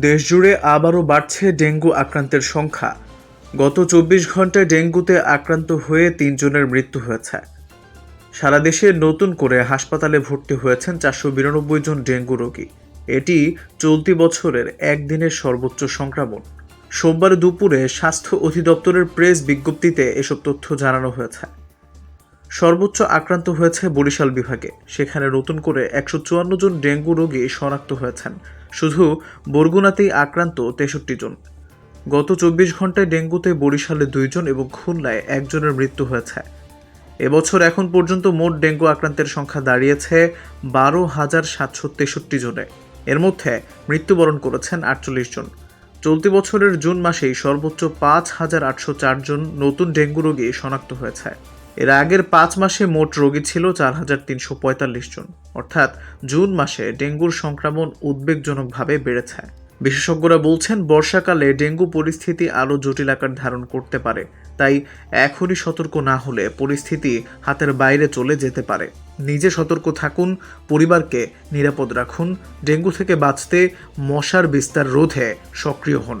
দেশজুড়ে আবারও বাড়ছে ডেঙ্গু আক্রান্তের সংখ্যা। গত চব্বিশ ঘন্টায় ডেঙ্গুতে আক্রান্ত হয়ে তিনজনের মৃত্যু হয়েছে। সারা দেশে নতুন করে হাসপাতালে ভর্তি হয়েছেন চারশো বিরানব্বই জন ডেঙ্গু রোগী। এটি চলতি বছরের একদিনের সর্বোচ্চ সংক্রমণ। সোমবার দুপুরে স্বাস্থ্য অধিদপ্তরের প্রেস বিজ্ঞপ্তিতে এসব তথ্য জানানো হয়েছে। সর্বোচ্চ আক্রান্ত হয়েছে বরিশাল বিভাগে। সেখানে নতুন করে একশো চুয়ান্ন জন ডেঙ্গু রোগী শনাক্ত হয়েছেন। শুধু বরগুনাতেই আক্রান্ত তেষট্টি জন। গত চব্বিশ ঘন্টায় ডেঙ্গুতে বরিশালে দুইজন এবং খুলনায় একজনের মৃত্যু হয়েছে। এবছর এখন পর্যন্ত মোট ডেঙ্গু আক্রান্তের সংখ্যা দাঁড়িয়েছে বারো হাজার সাতশো তেষট্টি জনে। এর মধ্যে মৃত্যুবরণ করেছেন আটচল্লিশ জন। চলতি বছরের জুন মাসেই সর্বোচ্চ পাঁচ হাজার আটশো চারজন নতুন ডেঙ্গু রোগী শনাক্ত হয়েছে। এর আগের পাঁচ মাসে মোট রোগী ছিল চার হাজার তিনশো পঁয়তাল্লিশ জন। অর্থাৎ জুন মাসে ডেঙ্গুর সংক্রমণ উদ্বেগজনকভাবে বেড়েছে। বিশেষজ্ঞরা বলছেন, বর্ষাকালে ডেঙ্গু পরিস্থিতি আরও জটিল আকার ধারণ করতে পারে, তাই এখনই সতর্ক না হলে পরিস্থিতি হাতের বাইরে চলে যেতে পারে। নিজে সতর্ক থাকুন, পরিবারকে নিরাপদ রাখুন, ডেঙ্গু থেকে বাঁচতে মশার বিস্তার রোধে সক্রিয় হন।